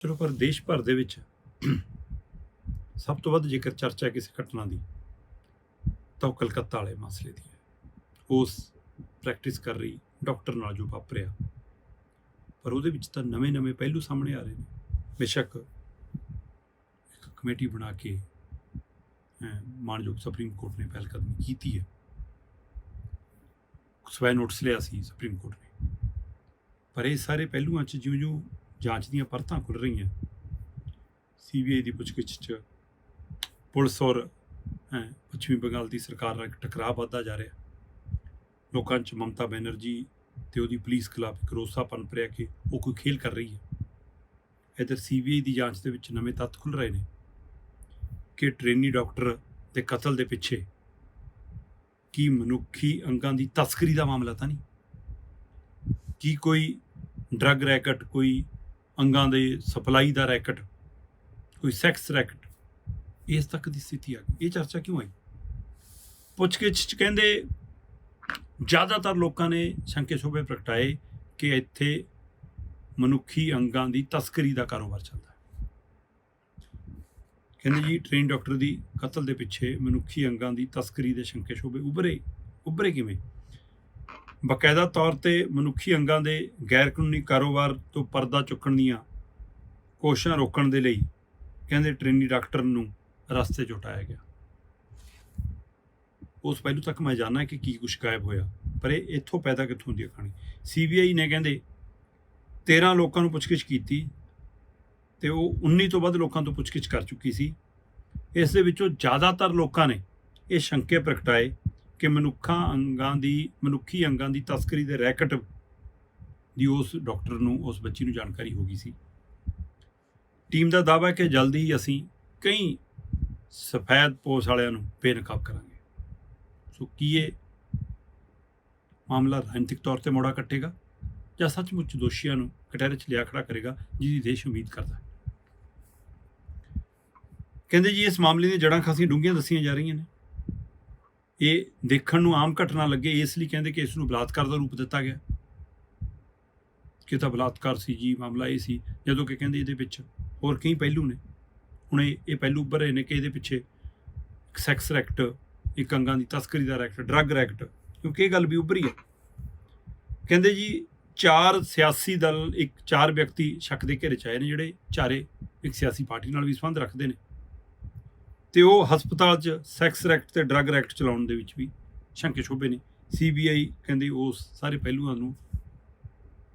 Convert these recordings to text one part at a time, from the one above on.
ਚਲੋ ਪਰ ਦੇਸ਼ ਭਰ ਦੇ ਵਿੱਚ ਸਭ ਤੋਂ ਵੱਧ ਜੇਕਰ ਚਰਚਾ ਕਿਸੇ ਘਟਨਾ ਦੀ ਤਾਂ ਉਹ ਕਲਕੱਤਾ ਵਾਲੇ ਮਸਲੇ ਦੀ ਹੈ। ਉਸ ਪ੍ਰੈਕਟਿਸ ਕਰ ਰਹੀ ਡਾਕਟਰ ਨਾਲ ਜੋ ਵਾਪਰਿਆ। ਪਰ ਉਹਦੇ ਵਿੱਚ ਤਾਂ ਨਵੇਂ-ਨਵੇਂ ਪਹਿਲੂ ਸਾਹਮਣੇ ਆ ਰਹੇ ਨੇ। ਬੇਸ਼ੱਕ ਇੱਕ ਕਮੇਟੀ ਬਣਾ ਕੇ ਅਹ, ਮਾਣਯੋਗ ਸੁਪਰੀਮ ਕੋਰਟ ਨੇ ਪਹਿਲ ਕਦਮੀ ਕੀਤੀ ਹੈ। ਸਵੈ ਨੋਟਿਸ ਲਿਆ ਸੀ ਸੁਪਰੀਮ ਕੋਰਟ ਨੇ। ਪਰ ਇਹ ਸਾਰੇ ਪਹਿਲੂਆਂ 'ਚ ਜਿਉਂ-ਜਿਉਂ ਜਾਂਚ ਦੀਆਂ ਪਰਤਾਂ ਖੁੱਲ ਰਹੀਆਂ। ਸੀਬੀਆਈ ਦੀ ਪੁੱਛਗਿੱਛ 'ਚ ਪੁਲਿਸ ਔਰ ਪੱਛਮੀ ਬੰਗਾਲ ਦੀ ਸਰਕਾਰ ਨਾਲ ਇੱਕ ਟਕਰਾਅ ਵੱਧਦਾ ਜਾ ਰਿਹਾ। ਲੋਕਾਂ 'ਚ ਮਮਤਾ ਬੈਨਰਜੀ ਤੇ ਉਹਦੀ ਪੁਲਿਸ ਖਿਲਾਫ ਇੱਕ ਰੋਸਾ ਪਨਪਰਿਆ ਕਿ ਉਹ ਕੋਈ ਖੇਲ ਕਰ ਰਹੀ ਹੈ। ਇਧਰ ਸੀਬੀਆਈ ਦੀ ਜਾਂਚ ਦੇ ਵਿੱਚ ਨਵੇਂ ਤੱਥ ਖੁੱਲ ਰਹੇ ਨੇ ਕਿ ਟ੍ਰੇਨੀ ਡਾਕਟਰ ਦੇ ਕਤਲ ਦੇ ਪਿੱਛੇ ਕੀ ਮਨੁੱਖੀ ਅੰਗਾਂ ਦੀ ਤਸਕਰੀ ਦਾ ਮਾਮਲਾ ਤਾਂ ਨਹੀਂ? ਕੀ ਕੋਈ ਡਰੱਗ ਰੈਕਟ, ਕੋਈ ਅੰਗਾਂ ਦੇ ਸਪਲਾਈ ਦਾ ਰੈਕਟ, ਕੋਈ ਸੈਕਸ ਰੈਕਟ ਇਸ ਤੱਕ ਦੀ ਸਥਿਤੀ ਆ ਗਈ। ਇਹ ਚਰਚਾ ਕਿਉਂ ਆਈ? ਪੁੱਛਗਿੱਛ ਚ ਕਹਿੰਦੇ ਜ਼ਿਆਦਾਤਰ ਲੋਕਾਂ ਨੇ ਸ਼ੰਕੇ ਸ਼ੋਭੇ ਪ੍ਰਗਟਾਏ ਕਿ ਇੱਥੇ ਮਨੁੱਖੀ ਅੰਗਾਂ ਦੀ ਤਸਕਰੀ ਦਾ ਕਾਰੋਬਾਰ ਚੱਲਦਾ ਹੈ। ਕਹਿੰਦੇ ਜੀ ਟ੍ਰੇਨ ਡਾਕਟਰ ਦੀ ਕਤਲ ਦੇ ਪਿੱਛੇ ਮਨੁੱਖੀ ਅੰਗਾਂ ਦੀ ਤਸਕਰੀ ਦੇ ਸ਼ੰਕੇ ਸ਼ੋਭੇ ਉਭਰੇ ਉਭਰੇ ਕਿਵੇਂ? ਬਕਾਇਦਾ ਤੌਰ ਤੇ ਮਨੁੱਖੀ ਅੰਗਾਂ ਦੇ ਗੈਰ ਕਾਨੂੰਨੀ ਕਾਰੋਬਾਰ ਤੋਂ ਪਰਦਾ ਚੁੱਕਣ ਦੀਆਂ ਕੋਸ਼ਿਸ਼ਾਂ ਰੋਕਣ ਦੇ ਲਈ ਕਹਿੰਦੇ ਟ੍ਰੇਨੀ ਡਾਕਟਰ ਨੂੰ ਰਸਤੇ 'ਚ ਉਟਾਇਆ ਗਿਆ। ਉਸ ਪਹਿਲੂ ਤੱਕ ਮੈਂ ਜਾਣਨਾ ਕਿ ਕੀ ਕੁਝ ਗਾਇਬ ਹੋਇਆ, ਪਰ ਇਹ ਇੱਥੋਂ ਪੈਦਾ ਕਿੱਥੋਂ ਹੁੰਦੀ ਹੈ ਕਹਾਣੀ? ਸੀਬੀਆਈ ਨੇ ਕਹਿੰਦੇ 13 ਲੋਕਾਂ ਨੂੰ ਪੁੱਛਗਿੱਛ ਕੀਤੀ ਤੇ ਉਹ 19 ਤੋਂ ਵੱਧ ਲੋਕਾਂ ਤੋਂ ਪੁੱਛਗਿੱਛ ਕਰ ਚੁੱਕੀ ਸੀ। ਇਸ ਦੇ ਵਿੱਚੋਂ ਜ਼ਿਆਦਾਤਰ ਲੋਕਾਂ ਨੇ ਇਹ ਸ਼ੰਕੇ ਪ੍ਰਗਟਾਏ ਕਿ ਮਨੁੱਖਾਂ ਅੰਗਾਂ ਦੀ, ਮਨੁੱਖੀ ਅੰਗਾਂ ਦੀ ਤਸਕਰੀ ਦੇ ਰੈਕਟ ਦੀ ਉਸ ਡਾਕਟਰ ਨੂੰ, ਉਸ ਬੱਚੀ ਨੂੰ ਜਾਣਕਾਰੀ ਹੋ ਗਈ ਸੀ। ਟੀਮ ਦਾ ਦਾਅਵਾ ਹੈ ਕਿ ਜਲਦੀ ਹੀ ਅਸੀਂ ਕਈ ਸਫੈਦ ਪੋਸ ਵਾਲਿਆਂ ਨੂੰ ਬੇਨਕਾਬ ਕਰਾਂਗੇ। ਸੋ ਕੀ ਇਹ ਮਾਮਲਾ ਰਾਜਨੀਤਿਕ ਤੌਰ ਤੇ ਮੋੜਾ ਕੱਟੇਗਾ ਜਾਂ ਸੱਚਮੁੱਚ ਦੋਸ਼ੀਆਂ ਨੂੰ ਕਟਹਿਰੇ 'ਚ ਲਿਆ ਖੜਾ ਕਰੇਗਾ, ਜਿਹਦੀ ਦੇਸ਼ ਉਮੀਦ ਕਰਦਾ ਕਹਿੰਦੇ ਜੀ, ਇਸ ਮਾਮਲੇ ਦੀਆਂ ਜੜ੍ਹਾਂ ਖਾਸੀਆਂ ਡੂੰਘੀਆਂ ਦੱਸੀਆਂ ਜਾ ਰਹੀਆਂ ਨੇ। ਇਹ ਦੇਖਣ ਨੂੰ ਆਮ ਘਟਨਾ ਲੱਗੇ, ਇਸ ਲਈ ਕਹਿੰਦੇ ਕਿ ਇਸ ਨੂੰ ਬਲਾਤਕਾਰ ਦਾ ਰੂਪ ਦਿੱਤਾ ਗਿਆ। ਕਿ ਤਾਂ ਬਲਾਤਕਾਰ ਸੀ ਜੀ, ਮਾਮਲਾ ਇਹ ਸੀ, ਜਦੋਂ ਕਿ ਕਹਿੰਦੇ ਇਹਦੇ ਵਿੱਚ ਹੋਰ ਕਈ ਪਹਿਲੂ ਨੇ। ਹੁਣ ਇਹ ਪਹਿਲੂ ਉੱਭਰ ਰਹੇ ਨੇ ਕਿ ਇਹਦੇ ਪਿੱਛੇ ਸੈਕਸ ਰੈਕਟ ਇੱਕ ਅੰਗਾਂ ਦੀ ਤਸਕਰੀ ਦਾ ਰੈਕਟ ਡਰੱਗ ਰੈਕਟ ਕਿਉਂਕਿ ਇਹ ਗੱਲ ਵੀ ਉੱਭਰੀ ਹੈ। ਕਹਿੰਦੇ ਜੀ, ਚਾਰ ਸਿਆਸੀ ਦਲ, ਇੱਕ ਚਾਰ ਵਿਅਕਤੀ ਸ਼ੱਕ ਦੇ ਘੇਰੇ ਚ ਆਏ ਨੇ, ਜਿਹੜੇ ਚਾਰੇ ਇੱਕ ਸਿਆਸੀ ਪਾਰਟੀ ਨਾਲ ਵੀ ਸੰਬੰਧ ਰੱਖਦੇ ਨੇ। ਤੇ ਉਹ ਹਸਪਤਾਲ 'ਚ ਸੈਕਸ ਰੈਕਟ ਤੇ ਡਰੱਗ ਰੈਕਟ ਚਲਾਉਣ ਦੇ ਵਿੱਚ ਵੀ ਸ਼ੰਕੇ ਸ਼ੋਭੇ ਨੇ। ਸੀਬੀਆਈ ਕਹਿੰਦੀ ਉਸ ਸਾਰੇ ਪਹਿਲੂਆਂ ਨੂੰ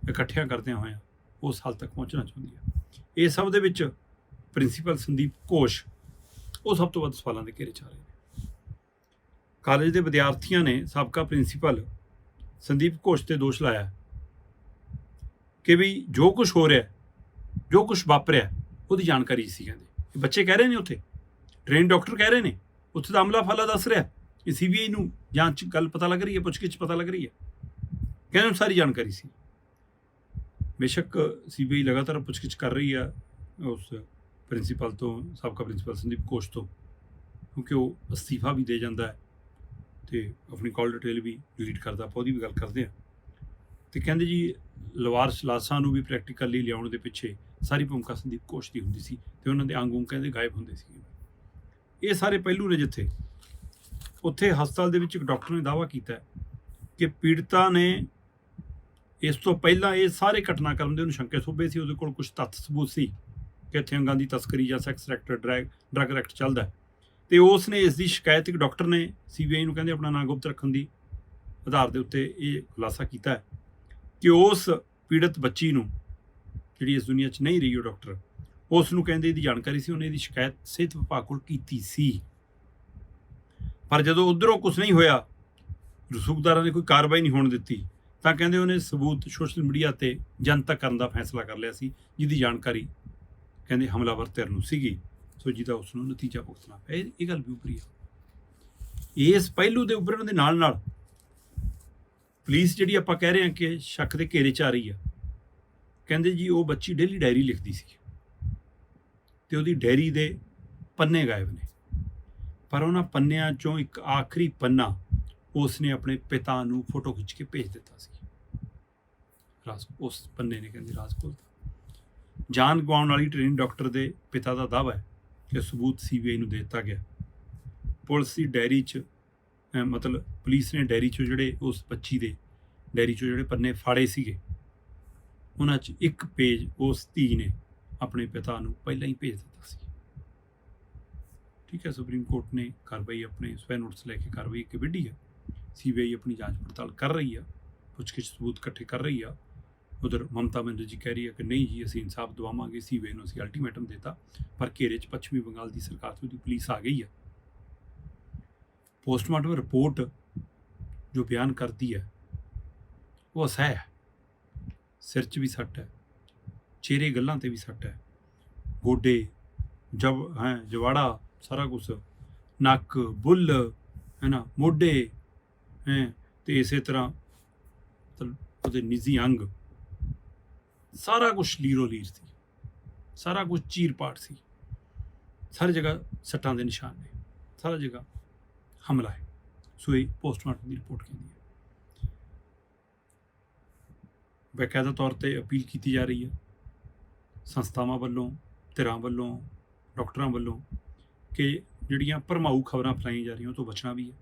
ਇਕੱਠਿਆਂ ਕਰਦਿਆਂ ਹੋਇਆਂ ਉਸ ਹਾਲ ਤੱਕ ਪਹੁੰਚਣਾ ਚਾਹੁੰਦੀ ਹੈ। ਇਹ ਸਭ ਦੇ ਵਿੱਚ ਪ੍ਰਿੰਸੀਪਲ ਸੰਦੀਪ ਘੋਸ਼ ਉਹ ਸਭ ਤੋਂ ਵੱਧ ਸਵਾਲਾਂ ਦੇ ਘੇਰੇ 'ਚ ਆ ਰਹੇ ਨੇ। ਕਾਲਜ ਦੇ ਵਿਦਿਆਰਥੀਆਂ ਨੇ ਸਾਬਕਾ ਪ੍ਰਿੰਸੀਪਲ ਸੰਦੀਪ ਘੋਸ਼ ਤੇ ਦੋਸ਼ ਲਾਇਆ ਕਿ ਵੀ ਜੋ ਕੁਝ ਹੋ ਰਿਹਾ, ਜੋ ਕੁਝ ਵਾਪਰਿਆ, ਉਹਦੀ ਜਾਣਕਾਰੀ ਸੀ ਕਹਿੰਦੇ ਇਹ ਬੱਚੇ ਕਹਿ ਰਹੇ ਨੇ ਉੱਥੇ? ਟ੍ਰੇਨ ਡਾਕਟਰ ਕਹਿ ਰਹੇ ਨੇ, ਉੱਥੇ ਤਾਂ ਅਮਲਾ ਫਾਲਾ ਦੱਸ ਰਿਹਾ ਇਹ ਸੀਬੀਆਈ ਨੂੰ ਜਾਂਚ ਗੱਲ ਪਤਾ ਲੱਗ ਰਹੀ ਹੈ, ਪੁੱਛਗਿੱਛ ਪਤਾ ਲੱਗ ਰਹੀ ਹੈ। ਕਹਿੰਦੇ ਸਾਰੀ ਜਾਣਕਾਰੀ ਸੀ। ਬੇਸ਼ੱਕ ਸੀਬੀਆਈ ਲਗਾਤਾਰ ਪੁੱਛਗਿੱਛ ਕਰ ਰਹੀ ਆ ਉਸ ਪ੍ਰਿੰਸੀਪਲ ਤੋਂ, ਸਾਬਕਾ ਪ੍ਰਿੰਸੀਪਲ ਸੰਦੀਪ ਕੋਸ਼ ਤੋਂ, ਕਿਉਂਕਿ ਉਹ ਅਸਤੀਫਾ ਵੀ ਦੇ ਜਾਂਦਾ ਹੈ ਤੇ ਆਪਣੀ ਕਾਲ ਡਿਟੇਲ ਵੀ ਡਿਲੀਟ ਕਰਦਾ, ਆਪਾਂ ਉਹਦੀ ਵੀ ਗੱਲ ਕਰਦੇ ਆ ਤੇ ਕਹਿੰਦੇ ਜੀ ਲਵਾਰਸ ਲਾਸਾਂ ਨੂੰ ਵੀ ਪ੍ਰੈਕਟੀਕਲੀ ਲਿਆਉਣ ਦੇ ਪਿੱਛੇ ਸਾਰੀ ਭੂਮਿਕਾ ਸੰਦੀਪ ਕੋਸ਼ ਦੀ ਹੁੰਦੀ ਸੀ ਤੇ ਉਹਨਾਂ ਦੇ ਅੰਗ ਉਂਗ ਕਹਿੰਦੇ ਗਾਇਬ ਹੁੰਦੇ ਸੀ। ਇਹ ਸਾਰੇ ਪਹਿਲੂ ਨੇ ਜਿੱਥੇ ਉੱਥੇ ਹਸਪਤਾਲ ਦੇ ਵਿੱਚ ਇੱਕ ਡਾਕਟਰ ਨੇ ਦਾਅਵਾ ਕੀਤਾ ਕਿ ਪੀੜਤਾ ਨੇ ਇਸ ਤੋਂ ਪਹਿਲਾਂ ਇਹ ਸਾਰੇ ਘਟਨਾਕ੍ਰਮ ਦੇ ਉਹਨੂੰ ਸ਼ੰਕੇ ਸੋਭੇ ਸੀ, ਉਹਦੇ ਕੋਲ ਕੁਝ ਤੱਥ ਸਬੂਤ ਸੀ ਕਿ ਇੱਥੇ ਅੰਗਾਂ ਦੀ ਤਸਕਰੀ ਜਾਂ sex rector drag drug racket ਚੱਲਦਾ ਹੈ। ਤੇ ਉਸ ਨੇ ਇਸ ਦੀ ਸ਼ਿਕਾਇਤ ਇੱਕ ਡਾਕਟਰ ਨੇ ਸੀਬੀਆਈ ਨੂੰ ਕਹਿੰਦੇ ਆਪਣਾ ਨਾਂ ਗੁਪਤ ਰੱਖਣ ਦੀ ਆਧਾਰ ਦੇ ਉੱਤੇ ਇਹ ਖੁਲਾਸਾ ਕੀਤਾ ਕਿ ਉਸ ਪੀੜਤ ਬੱਚੀ ਨੂੰ ਜਿਹੜੀ ਇਸ ਦੁਨੀਆ 'ਚ ਨਹੀਂ ਰਹੀ ਉਹ ਡਾਕਟਰ ਉਸ ਨੂੰ ਕਹਿੰਦੇ ਇਹਦੀ ਜਾਣਕਾਰੀ ਸੀ, ਉਹਨੇ ਇਹਦੀ ਸ਼ਿਕਾਇਤ ਸਿਹਤ ਵਿਭਾਗ ਕੋਲ ਕੀਤੀ ਸੀ। ਪਰ ਜਦੋਂ ਉਧਰੋਂ ਕੁਝ ਨਹੀਂ ਹੋਇਆ, ਰਸੂਖਦਾਰਾਂ ਨੇ ਕੋਈ ਕਾਰਵਾਈ ਨਹੀਂ ਹੋਣ ਦਿੱਤੀ, ਤਾਂ ਕਹਿੰਦੇ ਉਹਨੇ ਸਬੂਤ ਸੋਸ਼ਲ ਮੀਡੀਆ ਤੇ ਜਨਤਕ ਕਰਨ ਦਾ ਫੈਸਲਾ ਕਰ ਲਿਆ ਸੀ, ਜਿਹਦੀ ਜਾਣਕਾਰੀ ਕਹਿੰਦੇ ਹਮਲਾਵਰ ਧਿਰ ਨੂੰ ਸੀਗੀ। ਸੋ ਜਿਹਦਾ ਉਸ ਨੂੰ ਨਤੀਜਾ ਭੁਗਤਣਾ ਪਿਆ, ਇਹ ਇਹ ਗੱਲ ਵੀ ਉੱਪਰੀ ਆ। ਇਸ ਪਹਿਲੂ ਦੇ ਉੱਭਰਨ ਦੇ ਨਾਲ ਨਾਲ ਪੁਲਿਸ ਜਿਹੜੀ ਆਪਾਂ ਕਹਿ ਰਹੇ ਹਾਂ ਕਿ ਸ਼ੱਕ ਦੇ ਘੇਰੇ 'ਚ ਆ ਰਹੀ ਆ, ਕਹਿੰਦੇ ਜੀ ਉਹ ਬੱਚੀ ਡੇਲੀ ਡਾਇਰੀ ਲਿਖਦੀ ਸੀ। ਤੇ ਉਹਦੀ ਡਾਇਰੀ ਦੇ ਪੰਨੇ ਗਾਇਬ ਨੇ। ਪਰ ਉਹਨਾਂ ਪੰਨਿਆਂ ਚੋਂ ਇੱਕ ਆਖਰੀ ਪੰਨਾ ਉਸ ਨੇ ਆਪਣੇ ਪਿਤਾ ਨੂੰ ਫੋਟੋ ਖਿੱਚ ਕੇ ਭੇਜ ਦਿੱਤਾ ਸੀ। ਰਾਜ ਉਸ ਪੰਨੇ ਨੇ ਕਹਿੰਦੀ ਰਾਜ ਕੋਲ ਜਾਨ ਗਵਾਉਣ ਵਾਲੀ ਟ੍ਰੇਨ ਡਾਕਟਰ ਦੇ ਪਿਤਾ ਦਾ ਦਾਅਵਾ ਹੈ ਕਿ ਸਬੂਤ ਸੀਬੀਆਈ ਨੂੰ ਦੇ ਦਿੱਤਾ ਗਿਆ। ਪੁਲਿਸ ਦੀ ਡਾਇਰੀ 'ਚ ਮਤਲਬ ਪੁਲਿਸ ਨੇ ਡੈਰੀ 'ਚੋਂ ਜਿਹੜੇ ਉਸ ਬੱਚੀ ਦੇ ਡਾਇਰੀ 'ਚੋਂ ਜਿਹੜੇ ਪੰਨੇ ਫਾੜੇ ਸੀਗੇ, ਉਹਨਾਂ 'ਚ ਇੱਕ ਪੇਜ ਉਸ ਧੀ ਨੇ ਆਪਣੇ ਪਿਤਾ ਨੂੰ ਪਹਿਲਾਂ ਹੀ ਭੇਜ ਦਿੱਤਾ ਸੀ। ਠੀਕ ਹੈ, ਸੁਪਰੀਮ ਕੋਰਟ ਨੇ ਕਾਰਵਾਈ ਆਪਣੇ ਸਵੈ ਨੋਟਿਸ ਲੈ ਕੇ ਕਾਰਵਾਈ ਅੱਗੇ ਵਿੱਢੀ ਹੈ। ਸੀਬੀਆਈ ਆਪਣੀ ਜਾਂਚ ਪੜਤਾਲ ਕਰ ਰਹੀ ਆ, ਪੁੱਛਗਿੱਛ ਸਬੂਤ ਇਕੱਠੇ ਕਰ ਰਹੀ ਆ। ਉਧਰ ਮਮਤਾ ਬੈਨਰਜੀ ਕਹਿ ਰਹੀ ਹੈ ਕਿ ਨਹੀਂ ਜੀ, ਅਸੀਂ ਇਨਸਾਫ ਦਿਵਾਵਾਂਗੇ ਸੀਬੀਆਈ ਨੂੰ ਅਸੀਂ ਅਲਟੀਮੇਟਮ ਦਿੱਤਾ, ਪਰ ਘੇਰੇ 'ਚ ਪੱਛਮੀ ਬੰਗਾਲ ਦੀ ਸਰਕਾਰ ਤੋਂ ਦੀ ਪੁਲਿਸ ਆ ਗਈ ਆ। ਪੋਸਟਮਾਰਟਮ ਰਿਪੋਰਟ ਜੋ ਬਿਆਨ ਕਰਦੀ ਹੈ, ਉਹ ਅਸਹਿ ਹੈ। ਸਿਰ 'ਚ ਵੀ ਸੱਟ ਹੈ। ਚਿਹਰੇ ਗੱਲਾਂ ਤੇ ਵੀ ਸੱਟ ਹੈ। ਗੋਡੇ, ਜਬ, ਹੈ, ਜਵਾੜਾ, ਸਾਰਾ ਕੁਝ ਨੱਕ, ਬੁੱਲ ਹੈ ਨਾ ਮੋਢੇ, ਹੈ, ਤੇ ਇਸੇ ਤਰ੍ਹਾਂ ਉਹਦੇ ਨਿੱਜੀ ਅੰਗ। ਸਾਰਾ ਕੁਝ ਲੀਰੋ ਲੀਰ ਸੀ। ਸਾਰਾ ਕੁਝ ਚੀਰ ਪਾਟ ਸੀ। ਸਾਰੀ ਜਗ੍ਹਾ ਸੱਟਾਂ ਦੇ ਨਿਸ਼ਾਨ ਨੇ। ਸਾਰਾ ਜਗ੍ਹਾ ਹਮਲਾ ਹੈ। ਸੋ ਇਹ ਪੋਸਟਮਾਰਟਮ ਦੀ ਰਿਪੋਰਟ ਕਹਿੰਦੀ ਹੈ। ਬਕਾਇਦਾ ਤੌਰ ਤੇ ਅਪੀਲ ਕੀਤੀ ਜਾ ਰਹੀ ਹੈ। ਸੰਸਥਾਵਾਂ ਵੱਲੋਂ, ਧਿਰਾਂ ਵੱਲੋਂ, ਡਾਕਟਰਾਂ ਵੱਲੋਂ ਕਿ ਜਿਹੜੀਆਂ ਭਰਮਾਊ ਖਬਰਾਂ ਫੈਲਾਈਆਂ ਜਾ ਰਹੀਆਂ, ਉਹ ਤੋਂ ਬਚਣਾ ਵੀ ਹੈ।